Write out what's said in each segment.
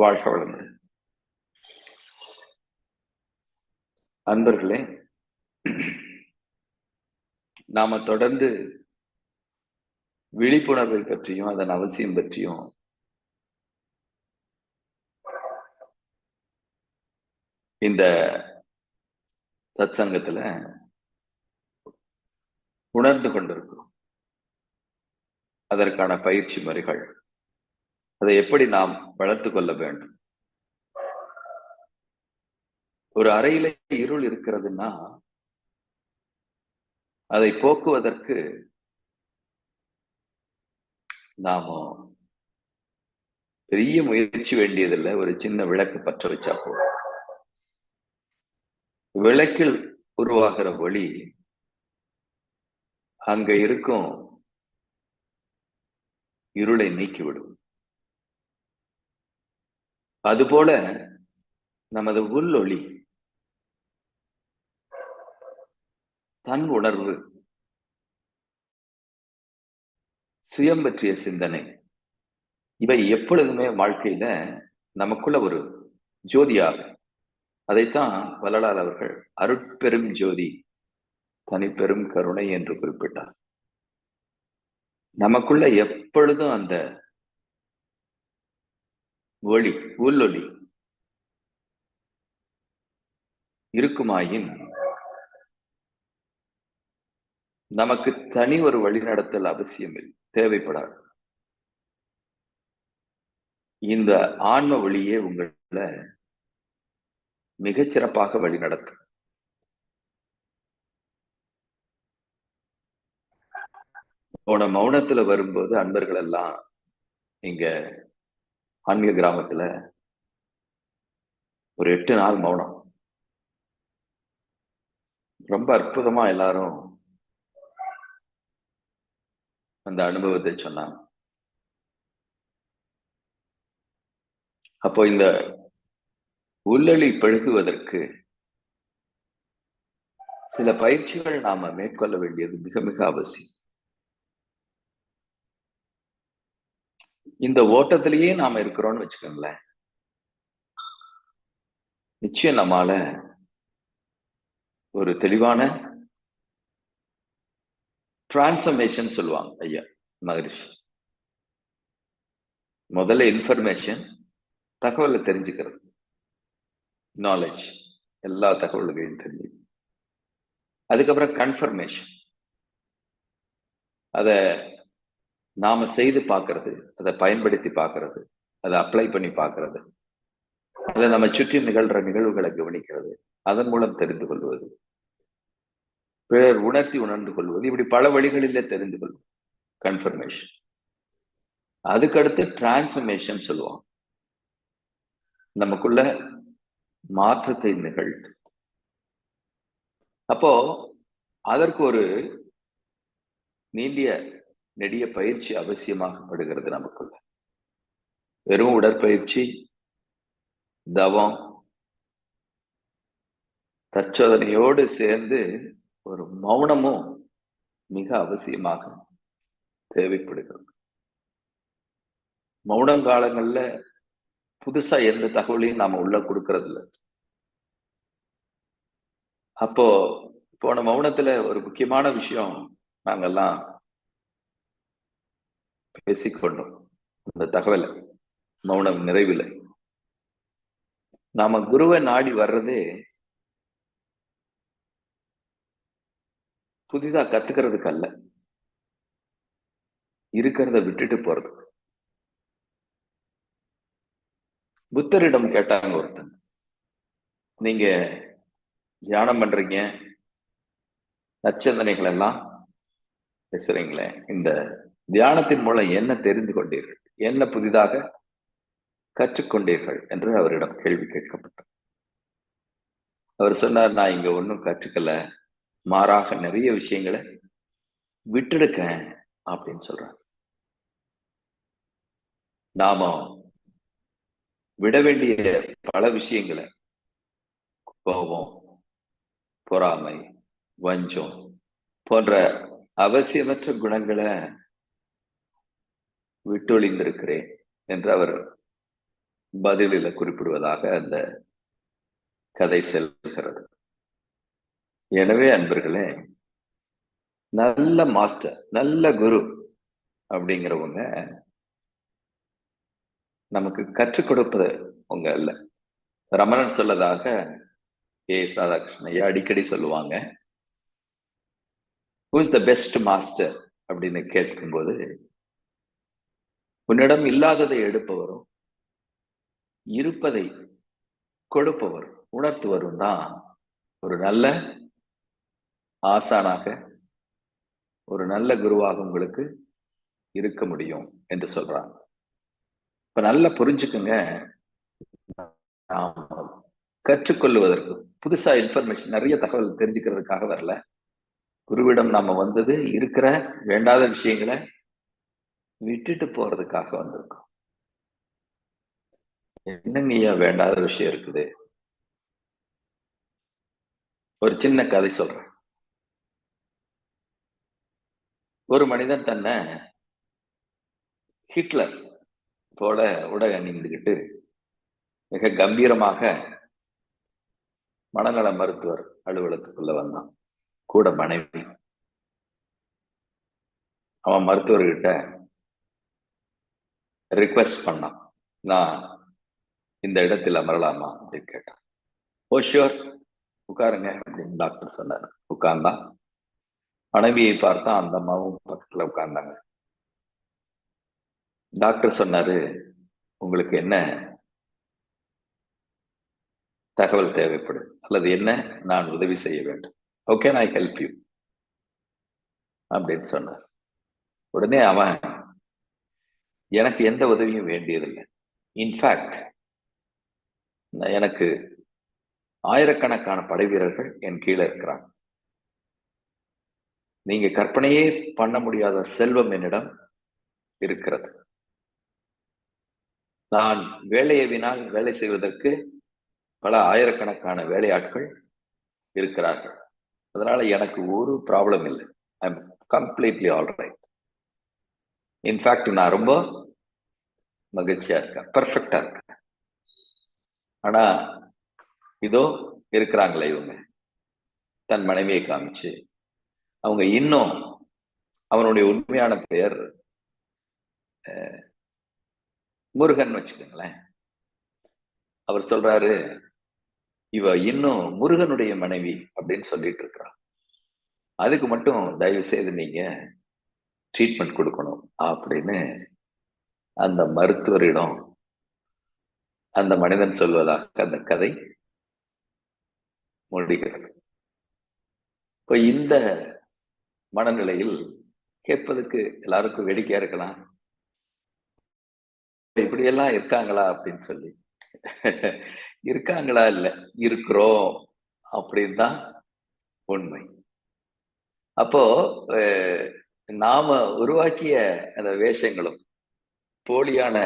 வாழ்க வளமுடன் அன்பர்களே நாம தொடர்ந்து விழிப்புணர்வை பற்றியும் அதன் அவசியம் பற்றியும் இந்த சத்சங்கத்துல உணர்ந்து கொண்டிருக்கிறோம். அதற்கான பயிற்சி முறைகள் அதை எப்படி நாம் வளர்த்து கொள்ள வேண்டும்? ஒரு அறையில இருள் இருக்கிறதுன்னா அதை போக்குவதற்கு நாம பெரிய முயற்சி வேண்டியதில்லை. ஒரு சின்ன விளக்கு பற்ற வச்சா போதும். விளக்கில் உருவாகிற ஒளி அங்க இருக்கும் இருளை நீக்கிவிடும். அதுபோல நமது உள்ளொளி தன் உணர்வு சுயம் பற்றிய சிந்தனை இவை எப்பொழுதுமே வாழ்க்கையில நமக்குள்ள ஒரு ஜோதியாகும். அதைத்தான் வள்ளலார் அவர்கள் அருட்பெரும் ஜோதி தனிப்பெரும் கருணை என்று குறிப்பிட்டார். நமக்குள்ள எப்பொழுதும் அந்த ஒளி உள்ளொளி. இருக்குமாயின். நமக்கு தனி ஒரு வழிநடத்தல் அவசியம் தேவைப்படாது. இந்த ஆன்ம வழியே உங்களை மிகச்சிறப்பாக வழிநடத்தும் போன மௌனத்துல வரும்போது அன்பர்கள் எல்லாம் இங்க ஆன்மீக கிராமத்துல ஒரு எட்டு நாள் மௌனம். ரொம்ப அற்புதமா எல்லாரும் அந்த அனுபவத்தை சொன்னாங்க. அப்போ இந்த உள்ளொளி பழுகுவதற்கு சில பயிற்சிகள் நாம மேற்கொள்ள வேண்டியது மிக மிக அவசியம். இந்த ஓட்டத்திலேயே நாம இருக்கிறோம்னு வச்சுக்கோங்களேன். நிச்சயம் நம்மால ஒரு தெளிவான டிரான்ஸ்ஃபர்மேஷன் சொல்லுவாங்க ஐயா மகரிஷி. முதல்ல இன்ஃபர்மேஷன் தகவலை தெரிஞ்சுக்கிறது. நாலேஜ் எல்லா தகவல்களையும் தெரிஞ்சு. அதுக்கப்புறம் கன்ஃபர்மேஷன் அதை நாம செய்து பார்க்கறது அதை பயன்படுத்தி பார்க்கறது அதை அப்ளை பண்ணி பார்க்கறது. அதை நம்ம சுற்றி நிகழ்ற நிகழ்வுகளை கவனிக்கிறது. அதன் மூலம் தெரிந்து கொள்வது. பிறர் உணர்த்தி உணர்ந்து கொள்வது. இப்படி பல வழிகளிலே தெரிந்து கொள்வது. கன்ஃபர்மேஷன் அதுக்கடுத்து டிரான்ஸ்ஃபர்மேஷன் சொல்லுவோம் நமக்குள்ள மாற்றத்தை நிகழ்த்து. அப்போ அதற்கு ஒரு நீண்டிய நெடிய பயிற்சி அவசியமாகப்படுகிறது நமக்குள்ள. வெறும் உடற்பயிற்சி தவம் தற்சோதனையோடு சேர்ந்து ஒரு மௌனமும் மிக அவசியமாக தேவைப்படுகிறது. மௌனங்காலங்கள்ல புதுசா எந்த தகவலையும் நாம உள்ள கொடுக்கறது இல்லை அப்போ போன மௌனத்துல ஒரு முக்கியமான விஷயம் நாங்கெல்லாம் பேசிக்கொண்டோம் அந்த தகவலை மௌனம் நிறைவில். நாம குருவை நாடி வர்றதே புதிதா கத்துக்கிறதுக்கு அல்ல இருக்கிறத விட்டுட்டு போறது. புத்தரிடம் கேட்டாங்க ஒருத்தன் நீங்க தியானம் பண்றீங்க நச்சந்தனைகள் எல்லாம் பேசுறீங்களே இந்த தியானத்தின் மூலம் என்ன தெரிந்து கொண்டீர்கள்? என்ன புதிதாக கற்றுக்கொண்டீர்கள்? என்று அவரிடம் கேள்வி கேட்கப்பட்டார் அவர் சொன்னார் நான் இங்க ஒன்றும் கற்றுக்கல. மாறாக நிறைய விஷயங்களை விட்டெடுக்க அப்படின்னு சொல்றார். நாம விட வேண்டிய பல விஷயங்களை கோபம் பொறாமை வஞ்சம் போன்ற அவசியமற்ற குணங்களை விட்டொழிந்திருக்கிறேன் என்று அவர் பதிலில் குறிப்பிடுவதாக அந்த கதை செல்கிறது. எனவே அன்பர்களே நல்ல மாஸ்டர் நல்ல குரு அப்படிங்கிறவங்க நமக்கு கற்றுக் கொடுப்பது உங்க அல்ல. ரமணன் சொல்லதாக ஏ ராதாகிருஷ்ணன் ஐயா அடிக்கடி சொல்லுவாங்க ஹூஸ் த பெஸ்ட் மாஸ்டர் அப்படின்னு கேட்கும்போது உன்னிடம் இல்லாததை எடுப்பவரும் இருப்பதை கொடுப்பவர் உணர்த்துவரும் தான். ஒரு நல்ல ஆசானாக ஒரு நல்ல குருவாக உங்களுக்கு இருக்க முடியும் என்று சொல்றாங்க. இப்ப நல்லா புரிஞ்சுக்குங்க. கற்றுக்கொள்வதற்கு புதுசா இன்ஃபர்மேஷன் நிறைய தகவல் தெரிஞ்சுக்கிறதுக்காக வரல. குருவிடம் நாம வந்தது இருக்கிற வேண்டாத விஷயங்களை விட்டுட்டு போறதுக்காக வந்திருக்கோம். என்னங்க ஐயா வேண்டாத விஷயம் இருக்குது? ஒரு சின்ன கதை சொல்றேன். ஒரு மனிதன் தன்னை ஹிட்லர் போல உடை அணிந்துக்கிட்டு மிக கம்பீரமாக மனநல மருத்துவர் அலுவலகத்துக்குள்ள வந்தான். கூட மனைவி. அவன் மருத்துவர்கிட்ட ரிக்வெஸ்ட் பண்ணான். நான் இந்த இடத்தில் அமரலாமா அப்படின்னு கேட்டான். ஓ ஷியோர் உட்காருங்க அப்படின்னு டாக்டர் சொன்னார். உட்கார்ந்தான். மனைவியை பார்த்தா அந்த அம்மாவும் பக்கத்துல உட்கார்ந்தாங்க. டாக்டர் சொன்னாரு உங்களுக்கு என்ன தகவல் தேவைப்படும்? அல்லது என்ன நான் உதவி செய்ய வேண்டும்? ஓகே நான் ஹெல்ப் யூ அப்படின்னு சொன்னார். உடனே அவன் எனக்கு எந்த உதவியும் வேண்டியதில்லை. இன்ஃபேக்ட் எனக்கு ஆயிரக்கணக்கான படை வீரர்கள் என் கீழே இருக்கிறாங்க. நீங்க கற்பனையே பண்ண முடியாத செல்வம் என்னிடம் இருக்கிறது. நான் வேலையவினால் வேலை செய்வதற்கு பல ஆயிரக்கணக்கான வேலையாட்கள் இருக்கிறார்கள். அதனால எனக்கு ஒரு ப்ராப்ளம் இல்லை. I am completely all right in fact நான் ரொம்ப மகிழ்ச்சியா இருக்கா பர்ஃபெக்டா இருக்கா ஆனா இதோ இருக்கிறாங்களே இவங்க. தன் மனைவியை காமிச்சு அவங்க இன்னும் அவனுடைய உண்மையான பெயர் முருகன் வச்சுக்கோங்களேன். அவர் சொல்றாரு இவ இன்னும் முருகனுடைய மனைவி அப்படின்னு சொல்லிட்டு இருக்கிறான். அதுக்கு மட்டும் தயவு செய்து நீங்க ட்ரீட்மெண்ட் கொடுக்கணும் அப்படின்னு அந்த மருத்துவரிடம் அந்த மனிதன் சொல்வதாக அந்த கதை முடிகிறது. இப்போ இந்த மனநிலையில் கேட்பதற்கு எல்லாருக்கும் வேடிக்கையா இருக்கலாம். இப்படியெல்லாம் இருக்காங்களா அப்படின்னு சொல்லி. இருக்காங்களா இல்ல? இருக்கிறோம் அப்படின்னு தான் உண்மை. அப்போ நாம உருவாக்கிய அந்த வேஷங்களும் போலியான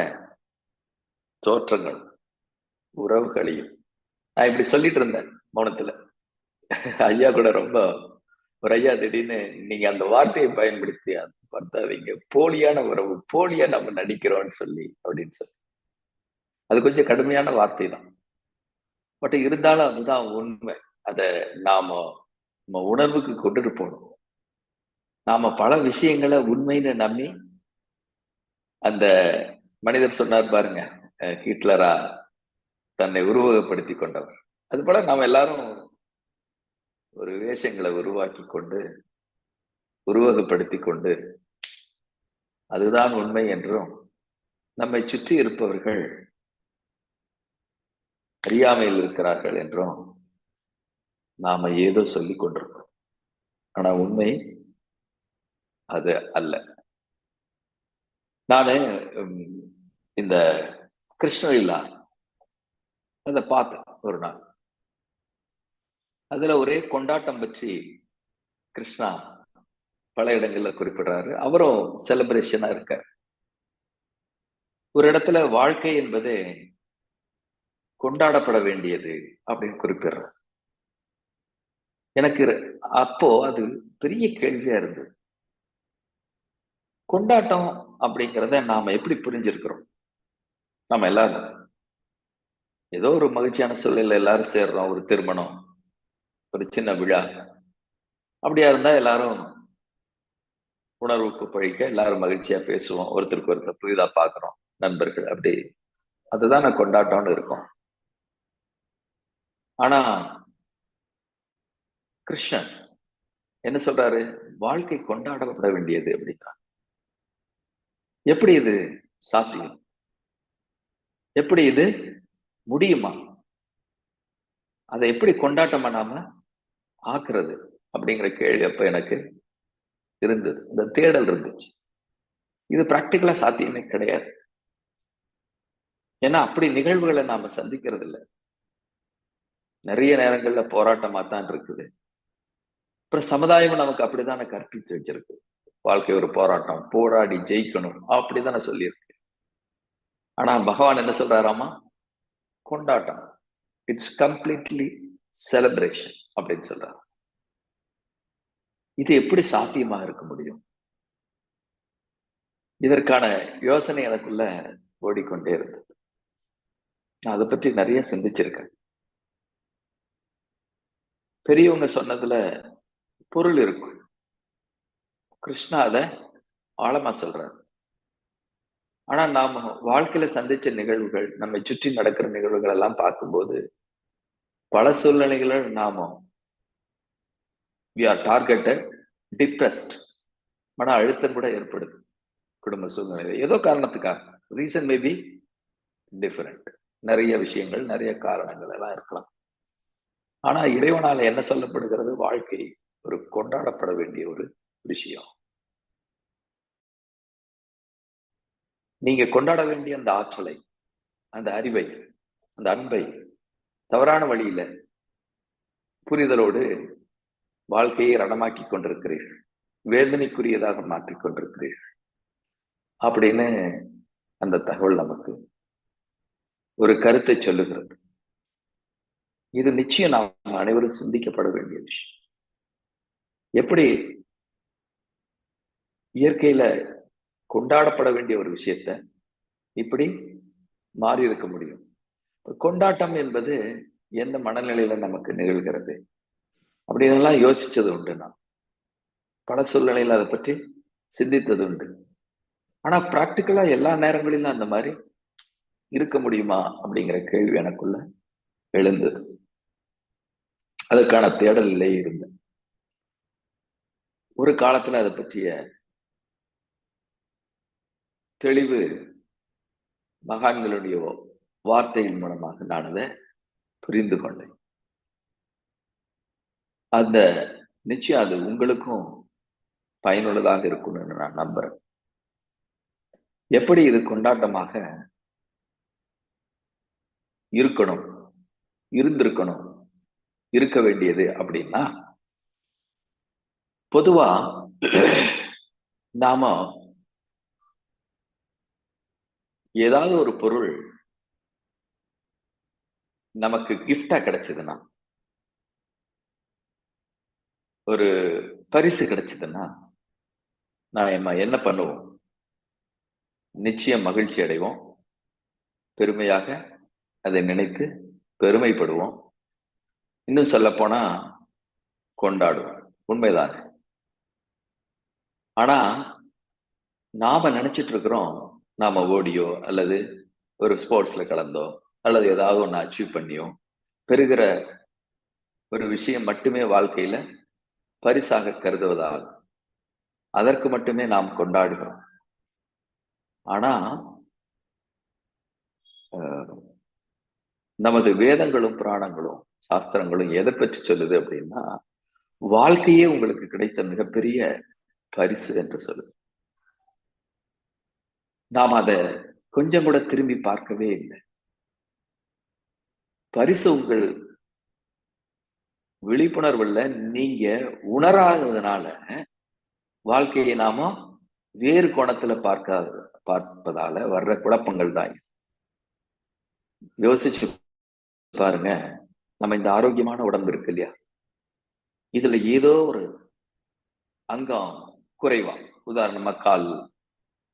தோற்றங்கள் உறவுகளையும். நான் இப்படி சொல்லிட்டு இருந்தேன் மௌனத்துல. ஐயா கூட ரொம்ப ஒரு ஐயா திடீர்னு நீங்க அந்த வார்த்தையை பயன்படுத்தி பார்த்தாதீங்க. போலியான உறவு போலியா நம்ம நடிக்கிறோம்னு சொல்லி அப்படின்னு சொல்லி. அது கொஞ்சம் கடுமையான வார்த்தை தான். பட் இருந்தாலும் அதுதான் உண்மை. அதை நாம நம்ம உணர்வுக்கு கொண்டுட்டு போகணும். நாம பல விஷயங்களை உண்மைன்னு நம்பி அந்த மனிதர் சொன்னார் பாருங்க ஹிட்லரா தன்னை உருவகப்படுத்தி கொண்டவர். அது போல நாம் எல்லாரும் ஒரு வேஷங்களை உருவாக்கி கொண்டு உருவகப்படுத்தி கொண்டு அதுதான் உண்மை என்றும் நம்மை சுற்றி இருப்பவர்கள் அறியாமையில் இருக்கிறார்கள் என்றும் நாம ஏதோ சொல்லி கொண்டிருக்கோம் ஆனா உண்மை அது அல்ல. நானு இந்த கிருஷ்ணலீலா அதை பார்த்தேன் ஒரு நாள். அதுல ஒரே கொண்டாட்டம் பற்றி கிருஷ்ணா பல இடங்கள்ல குறிப்பிடுறாரு. அவரும் செலிப்ரேஷனா இருக்கார். ஒரு இடத்துல வாழ்க்கை என்பது கொண்டாடப்பட வேண்டியது அப்படின்னு குறிப்பிடுறார். எனக்கு அப்போ அது பெரிய கேள்வியா இருந்தது. கொண்டாட்டம் அப்படிங்கிறத நாம எப்படி புரிஞ்சிருக்கிறோம்? நம்ம எல்லாரும். ஏதோ ஒரு மகிழ்ச்சியான சூழலில் எல்லாரும் சேர்றோம் ஒரு திருமணம் ஒரு சின்ன விழா. அப்படியா இருந்தா எல்லாரும் உணர்வுக்கு பழிக்க எல்லாரும் மகிழ்ச்சியா பேசுவோம். ஒருத்தருக்கு ஒருத்தர் புதிதா பாக்குறோம் நண்பர்கள் அப்படி. அதுதான் நான் கொண்டாட்டம்னு இருக்கும். ஆனா கிருஷ்ணன் என்ன சொல்றாரு? வாழ்க்கை கொண்டாடப்பட வேண்டியது அப்படின்னா எப்படி இது சாத்தியம்? எப்படி இது முடியுமா? அதை எப்படி கொண்டாட்டம் பண்ணாம ஆக்குறது அப்படிங்கிற கேள்வி அப்ப எனக்கு இருந்தது. இந்த தேடல் இருந்துச்சு. இது பிராக்டிக்கலா சாத்தியமே கிடையாது. ஏன்னா அப்படி நிகழ்வுகளை நாம சந்திக்கிறது இல்லை நிறைய நேரங்கள்ல போராட்டமா தான் இருக்குது. அப்புறம் சமுதாயம் நமக்கு அப்படித்தானே கற்பித்து வச்சிருக்கு. வாழ்க்கை ஒரு போராட்டம். போராடி ஜெயிக்கணும். அப்படித்தானே சொல்லியிருக்கு. ஆனா பகவான் என்ன சொல்றாராமா? கொண்டாட்டம். இட்ஸ் கம்ப்ளீட்லி செலிப்ரேஷன் அப்படின்னு சொல்றாரு. இது எப்படி சாத்தியமா இருக்க முடியும்? இதற்கான யோசனை எனக்குள்ள ஓடிக்கொண்டே இருந்தது. நான் அதை பற்றி நிறைய சிந்திச்சிருக்கேன். பெரியவங்க சொன்னதுல பொருள் இருக்கும். கிருஷ்ணா அதை ஆழமா சொல்றாரு. ஆனா நாம வாழ்க்கையில சந்திச்ச நிகழ்வுகள் நம்மை சுற்றி நடக்கிற நிகழ்வுகள் எல்லாம் பார்க்கும்போது பல சூழ்நிலைகளை நாம வி ஆர் டார்கெட்டட் டிப்ரெஸ்ட் மன அழுத்தம் கூட ஏற்படுது குடும்ப சூழ்நிலையில். ஏதோ காரணத்துக்காக ரீசன் மேபி டிஃபரெண்ட் நிறைய விஷயங்கள் நிறைய காரணங்கள் எல்லாம் இருக்கலாம். ஆனா இறைவனால என்ன சொல்லப்படுகிறது? வாழ்க்கை ஒரு கொண்டாடப்பட வேண்டிய ஒரு விஷயம். நீங்க கொண்டாட வேண்டிய அந்த ஆற்றலை அந்த அறிவை அந்த அன்பை தவறான வழியில புரிதலோடு வாழ்க்கையை ரணமாக்கி கொண்டிருக்கிறீர்கள். வேதனைக்குரியதாக மாற்றிக் கொண்டிருக்கிறீர்கள். அப்படின்னு அந்த தகவல் நமக்கு ஒரு கருத்தை சொல்லுகிறது. இது நிச்சயம் நாம் அனைவரும் சிந்திக்கப்பட வேண்டிய விஷயம். எப்படி இயற்கையில கொண்டாடப்பட வேண்டிய ஒரு விஷயத்த இப்படி மாறி இருக்க முடியும். கொண்டாட்டம் என்பது எந்த மனநிலையில நமக்கு நிகழ்கிறது? அப்படின்னு யோசிச்சது உண்டு நான். பல சூழ்நிலையில் அதை பற்றி சிந்தித்தது உண்டு. ஆனா பிராக்டிக்கலா எல்லா நேரங்களிலும் அந்த மாதிரி இருக்க முடியுமா? அப்படிங்கிற கேள்வி எனக்குள்ள எழுந்தது. அதற்கான தேடலிலே இருந்தேன் ஒரு காலத்துல அதை பற்றிய தெளிவு மகான்களுடைய வார்த்தையின் மூலமாக நான் அதை புரிந்து கொண்டேன். அந்த நிச்சயம் அது உங்களுக்கும் பயனுள்ளதாக இருக்கும்னு நான் நம்புறேன். எப்படி இது கொண்டாட்டமாக இருக்கணும் இருந்திருக்கணும் இருக்க வேண்டியது அப்படின்னா பொதுவா நாம ஏதாவது ஒரு பொருள் நமக்கு கிஃப்டா கிடைச்சதுன்னா ஒரு பரிசு கிடைச்சதுன்னா நான் என்ன பண்ணுவோம்? நிச்சயம் மகிழ்ச்சி அடைவோம். பெருமையாக அதை நினைத்து பெருமைப்படுவோம். இன்னும் சொல்லப்போனா கொண்டாடுவோம். உண்மைதான்? ஆனா நாம நினைச்சிட்டு இருக்கிறோம் நாம ஓடியோ அல்லது ஒரு ஸ்போர்ட்ஸ்ல கலந்தோ அல்லது ஏதாவது ஒன்று அச்சீவ் பண்ணியோ பெறுகிற ஒரு விஷயம் மட்டுமே வாழ்க்கையில பரிசாக கருதுவதால் அதற்கு மட்டுமே நாம் கொண்டாடுகிறோம். ஆனா நமது வேதங்களும் புராணங்களும் சாஸ்திரங்களும் எதை பற்றி சொல்லுது அப்படின்னா வாழ்க்கையே உங்களுக்கு கிடைத்த மிகப்பெரிய பரிசு என்று சொல்லுது. நாம் அதை கொஞ்சம் கூட திரும்பி பார்க்கவே இல்லை. பரிசு உங்கள் விழிப்புணர்வுல நீங்க உணராததுனால வாழ்க்கையை நாம வேறு கோணத்துல பார்க்காத பார்ப்பதால வர்ற குழப்பங்கள் தான் யோசிச்சு பாருங்க. நம்ம இந்த ஆரோக்கியமான உடம்பு இருக்கு இல்லையா? இதுல ஏதோ ஒரு அங்கம் குறைவா. உதாரணமா கால்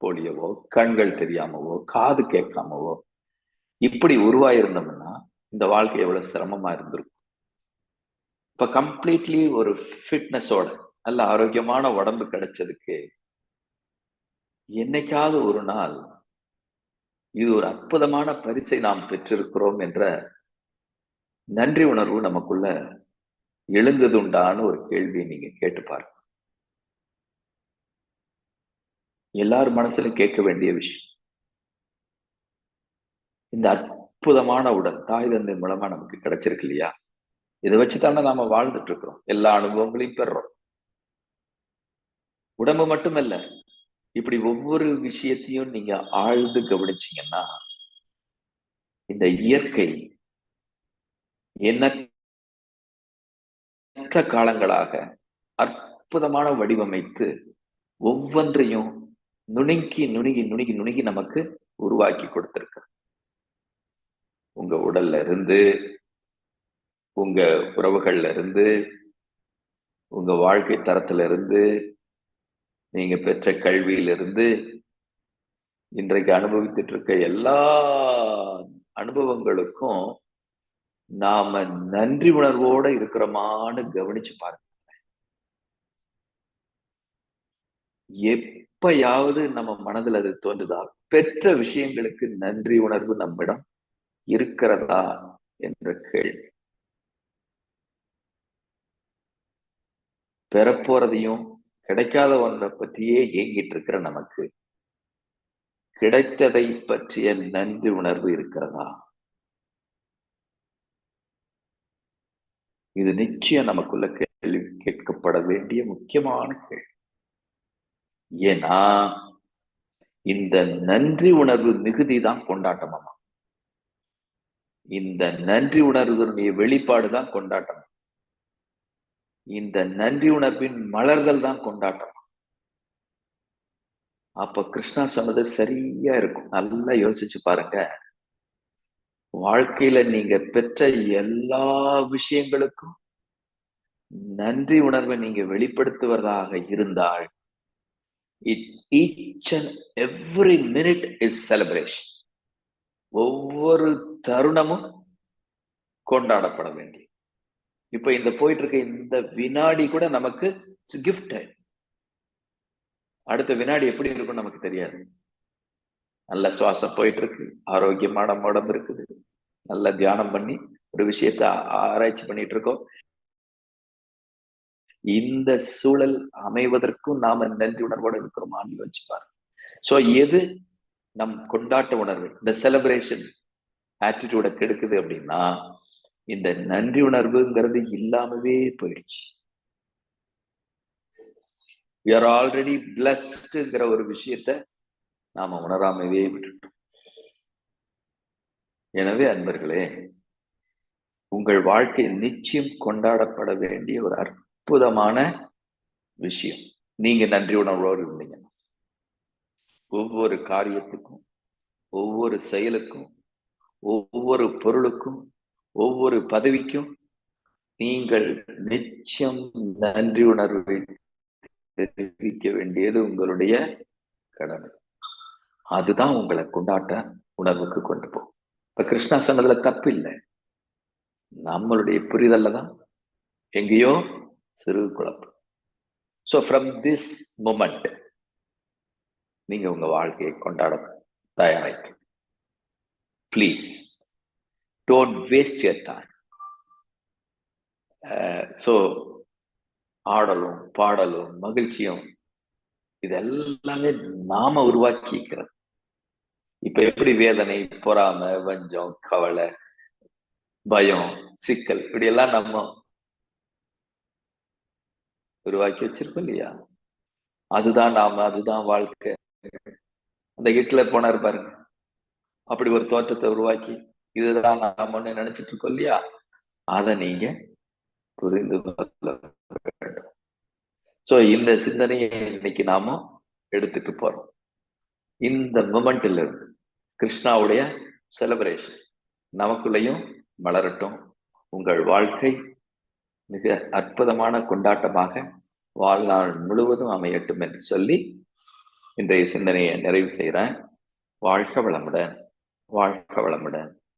போலியவோ கண்கள் தெரியாமவோ காது கேட்காமவோ இப்படி உருவாயிருந்தோம்னா இந்த வாழ்க்கை எவ்வளவு சிரமமா இருந்திருக்கும். இப்ப கம்ப்ளீட்லி ஒரு ஃபிட்னஸோட நல்ல ஆரோக்கியமான உடம்பு கிடைச்சதுக்கு என்னைக்காவது ஒரு நாள் இது ஒரு அற்புதமான பரிசை நாம் பெற்றிருக்கிறோம் என்ற நன்றி உணர்வு நமக்குள்ள எழுந்ததுண்டான்னு ஒரு கேள்வியை நீங்க கேட்டு பாருங்க. எல்லார் மனசிலும் கேட்க வேண்டிய விஷயம். இந்த அற்புதமான உடல் தாய் தந்தை மூலமா நமக்கு கிடைச்சிருக்கு இல்லையா? இதை வச்சுதானே நாம வாழ்ந்துட்டு இருக்கிறோம் எல்லா அனுபவங்களையும் பெறுறோம் உடம்பு மட்டுமல்ல இப்படி ஒவ்வொரு விஷயத்தையும் நீங்க ஆழ்ந்து கவனிச்சீங்கன்னா இந்த இயற்கை எண்ணற்ற காலங்களாக அற்புதமான வடிவமைத்து ஒவ்வொன்றையும் நுணுங்கி நுணுகி நுணுகி நுணுகி நமக்கு உருவாக்கி கொடுத்திருக்கு. உங்க உடல்ல இருந்து உங்க உறவுகள்ல இருந்து உங்க வாழ்க்கை தரத்துல இருந்து நீங்க பெற்ற கல்வியிலிருந்து இன்றைக்கு அனுபவித்துட்டு இருக்க எல்லா அனுபவங்களுக்கும் நாம நன்றி உணர்வோட இருக்கிறோமான்னு கவனிச்சு பாருங்க எப்பயாவது நம்ம மனதில் அது தோன்றுதா? பெற்ற விஷயங்களுக்கு நன்றி உணர்வு நம்மிடம் இருக்கிறதா என்ற கேள்வி. பெறப்போறதையும் கிடைக்காத ஒன்றை பற்றியே ஏங்கிட்டு இருக்கிற நமக்கு கிடைத்ததை பற்றிய நன்றி உணர்வு இருக்கிறதா? இது நிச்சயம் நமக்குள்ள கேள்வி கேட்கப்பட வேண்டிய முக்கியமான கேள்வி. ஏன்னா இந்த நன்றி உணர்வு மிகுதி தான் கொண்டாட்டமாமா இந்த நன்றி உணர்வுடைய வெளிப்பாடு தான் கொண்டாட்டம். இந்த நன்றி உணர்வின் மலர்தல் தான் கொண்டாட்டம். அப்ப கிருஷ்ணா சொன்னது சரியா இருக்கும். நல்லா யோசிச்சு பாருங்க. வாழ்க்கையில நீங்க பெற்ற எல்லா விஷயங்களுக்கும் நன்றி உணர்வை நீங்க வெளிப்படுத்துவதாக இருந்தால் it each and every minute is celebration ஒவ்வொரு தருணமும் கொண்டாடப்பட வேண்டிய இப்ப இந்த போயிட்டு இருக்க இந்த வினாடி கூட நமக்கு கிஃப்ட் அடுத்த வினாடி எப்படி இருக்கும் நமக்கு தெரியாது. நல்ல சுவாசம் போயிட்டு இருக்கு ஆரோக்கியமான உடம்பு இருக்குது. நல்ல தியானம் பண்ணி ஒரு விஷயத்த ஆராய்ச்சி பண்ணிட்டு இருக்கோம் இந்த சூழல் அமைவதற்கும் நாம நன்றி உணர்வோடு இருக்கிறோமான்னு யோசிச்சு பாருங்க. சோ எது நம் கொண்டாட்ட உணர்வு? இந்த செலிப்ரேஷன் ஆட்டிடியூட கெடுக்குது அப்படின்னா இந்த நன்றி உணர்வுங்கிறது இல்லாமவே போயிடுச்சு. ஆர் ஆல்ரெடி பிளஸ்டுங்கிற ஒரு விஷயத்த நாம உணராமவே விட்டுட்டோம். எனவே அன்பர்களே உங்கள் வாழ்க்கை நிச்சயம் கொண்டாடப்பட வேண்டிய ஒரு அற்புதமான விஷயம். நீங்க நன்றி உணர்வோடு இருந்தீங்க. ஒவ்வொரு காரியத்துக்கும் ஒவ்வொரு செயலுக்கும் ஒவ்வொரு பொருளுக்கும் ஒவ்வொரு பதவிக்கும் நீங்கள் நிச்சயம் நன்றி உணர்வை தெரிவிக்க வேண்டியது உங்களுடைய கடமை. அதுதான் உங்களை கொண்டாட்ட உணர்வுக்கு கொண்டு போகும் இப்ப கிருஷ்ணா சொன்னதுல தப்பு இல்லை நம்மளுடைய புரிதல்ல தான். எங்கேயோ சிறு குழப்பம். ஸோ ஃப்ரம் திஸ் மூமெண்ட் நீங்க உங்க வாழ்க்கையை கொண்டாட தயாராய்க்கு please don't waste your time so ஆடலும் பாடலும் மகிழ்ச்சியும் இது எல்லாமே நாம உருவாக்கிக்கிறது இப்ப எப்படி வேதனை பொறாம வஞ்சம் கவலை பயம் சிக்கல் இப்படி எல்லாம் நம்ம உருவாக்கி வச்சிருக்கோம் இல்லையா? அதுதான் நாம அதுதான் வாழ்க்கை. அந்த ஹிட்லர் போனார் பாருங்க. அப்படி ஒரு தோற்றத்தை உருவாக்கி இதுதான் நாம நினைச்சிட்டு இருக்கோம் இல்லையா? அதை நீங்க புரிந்து கொள்ள வேண்டும். சோ இந்த சிந்தனையை இன்னைக்கு நாம எடுத்துட்டு போறோம். இந்த மூமெண்ட்ல இருந்து கிருஷ்ணாவுடைய செலிப்ரேஷன் நமக்குள்ளேயும் மலரட்டும். உங்கள் வாழ்க்கை மிக அற்புதமான கொண்டாட்டமாக வாழ்நாள் முழுவதும் அமையட்டும் என்று சொல்லி இன்றைய சிந்தனையை நிறைவு செய்கிறேன். வாழ்க வளமுடன். வாழ்க வளமுடன்.